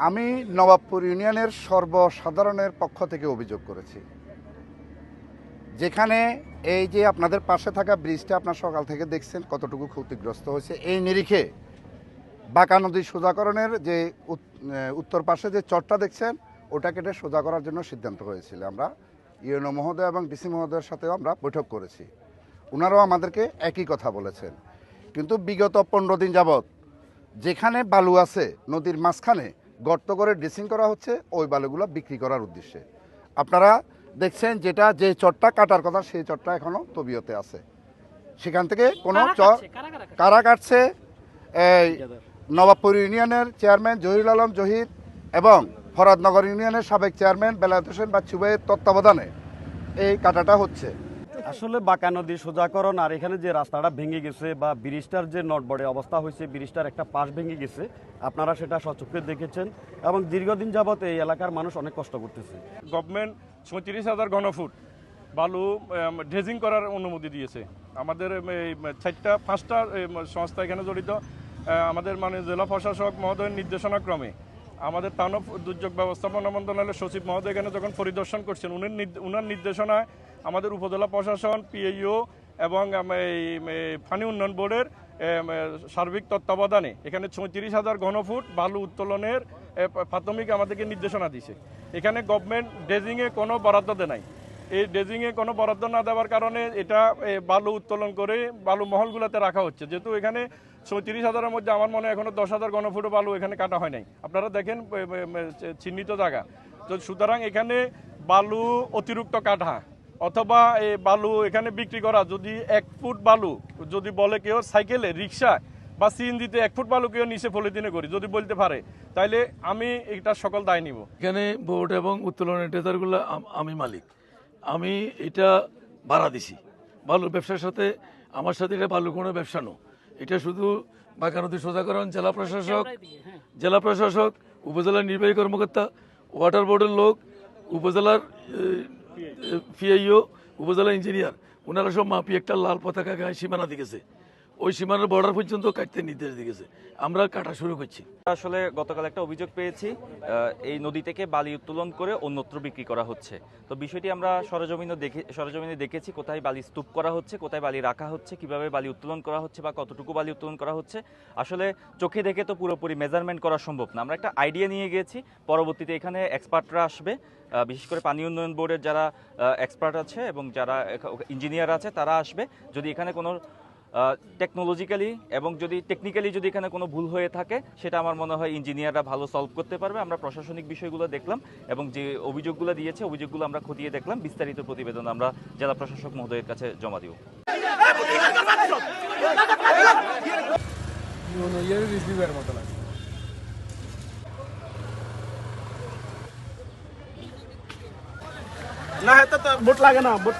আমি নবাবপুর ইউনিয়নের সর্বসাধারণের পক্ষ থেকে অভিযোগ করেছি। যেখানে এই যে আপনাদের পাশে থাকা ব্রিজটা আপনার সকাল থেকে দেখছেন, কতটুকু ক্ষতিগ্রস্ত হয়েছে, এই নিরিখে বাঁকা নদী সোজাকরণের যে উত- উত্তর পাশে যে চরটা দেখছেন, ওটা কেটে সোজা করার জন্য সিদ্ধান্ত হয়েছিল। আমরা ইউএনও মহোদয় এবং ডিসি মহোদয়ের সাথেও আমরা বৈঠক করেছি। ওনারাও আমাদেরকে একই কথা বলেছেন। কিন্তু বিগত পনেরো দিন যাবৎ যেখানে বালু আছে, নদীর মাঝখানে গর্ত করে ড্রেসিং করা হচ্ছে ওই বালুগুলো বিক্রি করার উদ্দেশ্যে। আপনারা দেখছেন যেটা যে চটটা কাটার কথা সেই চটটা এখনও তবিয়তে আছে। সেখান থেকে কোনো কারা চর কাটছে? কারা কারা কাটছে? কারা কাটছে? এই নবাবপুর ইউনিয়নের চেয়ারম্যান জহিরুল আলম জহির এবং ফরাদনগর ইউনিয়নের সাবেক চেয়ারম্যান বেলায়েত হোসেন বা চুবাইয়ের তত্ত্বাবধানে এই কাটাটা হচ্ছে। আসলে বাঁকা নদী সোজাকরণ আর এখানে যে রাস্তাটা ভেঙে গেছে বা ব্রিজটার যে নটবড়ে অবস্থা হয়েছে, ব্রিজটার একটা পাশ ভেঙে গেছে, আপনারা সেটা সচক্ষে দেখেছেন এবং দীর্ঘদিন যাবত এই এলাকার মানুষ অনেক কষ্ট করতেছে। গভর্নমেন্ট ছত্রিশ হাজার ঘনফুট বালু ড্রেজিং করার অনুমতি দিয়েছে। আমাদের এই চারটা, পাঁচটা সংস্থা এখানে জড়িত। আমাদের মানে জেলা প্রশাসক মহোদয়ের নির্দেশনাক্রমে আমাদের তানব দুর্যোগ ব্যবস্থাপনা মন্ত্রণালয়ের সচিব মহোদয় এখানে যখন পরিদর্শন করছেন উনি উনার নির্দেশনায় আমাদের উপজেলা প্রশাসন পিএইও এবং এই পানি উন্নয়ন বোর্ডের সার্বিক তত্ত্বাবধানে এখানে ছত্রিশ হাজার ঘনফুট বালু উত্তোলনের প্রাথমিক আমাদেরকে নির্দেশনা দিছে। এখানে গভর্নমেন্ট ড্রেজিংয়ে কোনো বরাদ্দ দেয় নাই। এই ড্রেজিংয়ে কোনো বরাদ্দ না দেওয়ার কারণে এটা বালু উত্তোলন করে বালু মহলগুলোতে রাখা হচ্ছে। যেহেতু এখানে চৌত্রিশ হাজারের মধ্যে আমার মনে হয় এখনও দশ হাজার ঘনফুট বালু এখানে কাটা হয় নাই। আপনারা দেখেন চিহ্নিত জায়গা। তো সুতরাং এখানে বালু অতিরিক্ত কাটা অথবা এই বালু এখানে বিক্রি করা, যদি এক ফুট বালু, যদি বলে কেউ সাইকেলে রিক্সা বা সিএনজিতে এক ফুট বালু কেউ নিচে পলিথিনে করি, যদি বলতে পারে, তাইলে আমি এটা সকল দায় নিব। এখানে বোর্ড এবং উত্তোলনের টেদারগুলো আমি মালিক। আমি এটা ভাড়া দিছি। বালুর ব্যবসার সাথে আমার সাথে এটা বালু কোনো ব্যবসা নো এটা শুধু বাঁকা নদী সোজাকরণ জেলা প্রশাসক হ্যাঁ। জেলা প্রশাসক উপজেলার নির্বাহী কর্মকর্তা ওয়াটার বোর্ডের লোক উপজেলার পিআইও উপজেলা ইঞ্জিনিয়ার ওনারা সব মাপি একটা লাল পতাকা গায়ে সীমানা দিকেছে। ওই সীমানার বর্ডার পর্যন্ত কাটতে নির্দেশ দিয়েছে আমরা কাটা শুরু করছি। আসলে গতকাল একটা অভিযোগ পেয়েছি এই নদী থেকে বালি উত্তোলন করে অন্যত্র বিক্রি করা হচ্ছে। তো বিষয়টি আমরা সরজমিনে দেখে সরজমিনে দেখেছি, কোথায় বালি স্তূপ করা হচ্ছে, কোথায় বালি রাখা হচ্ছে, কীভাবে বালি উত্তোলন করা হচ্ছে বা কতটুকু বালি উত্তোলন করা হচ্ছে। আসলে চোখে দেখে তো পুরোপুরি মেজারমেন্ট করা সম্ভব না। আমরা একটা আইডিয়া নিয়ে গিয়েছি পরবর্তীতে এখানে এক্সপার্টরা আসবে বিশেষ করে পানি উন্নয়ন বোর্ডের যারা এক্সপার্ট আছে এবং যারা ইঞ্জিনিয়ার আছে, তারা আসবে। যদি এখানে কোনো টেকনোলজিক্যালি এবং যদি টেকনিক্যালি যদি এখানে কোনো ভুল হয়ে থাকে, সেটা আমার মনে হয় ইঞ্জিনিয়াররা ভালো সলভ করতে পারবে। আমরা প্রশাসনিক বিষয়গুলো দেখলাম এবং যে অভিযোগগুলো দিয়েছে, অভিযোগগুলো আমরা খতিয়ে দেখলাম। বিস্তারিত প্রতিবেদন আমরা জেলা প্রশাসক মহোদয়ের কাছে জমা দিব। না, এটা তো বোট লাগে না। বোট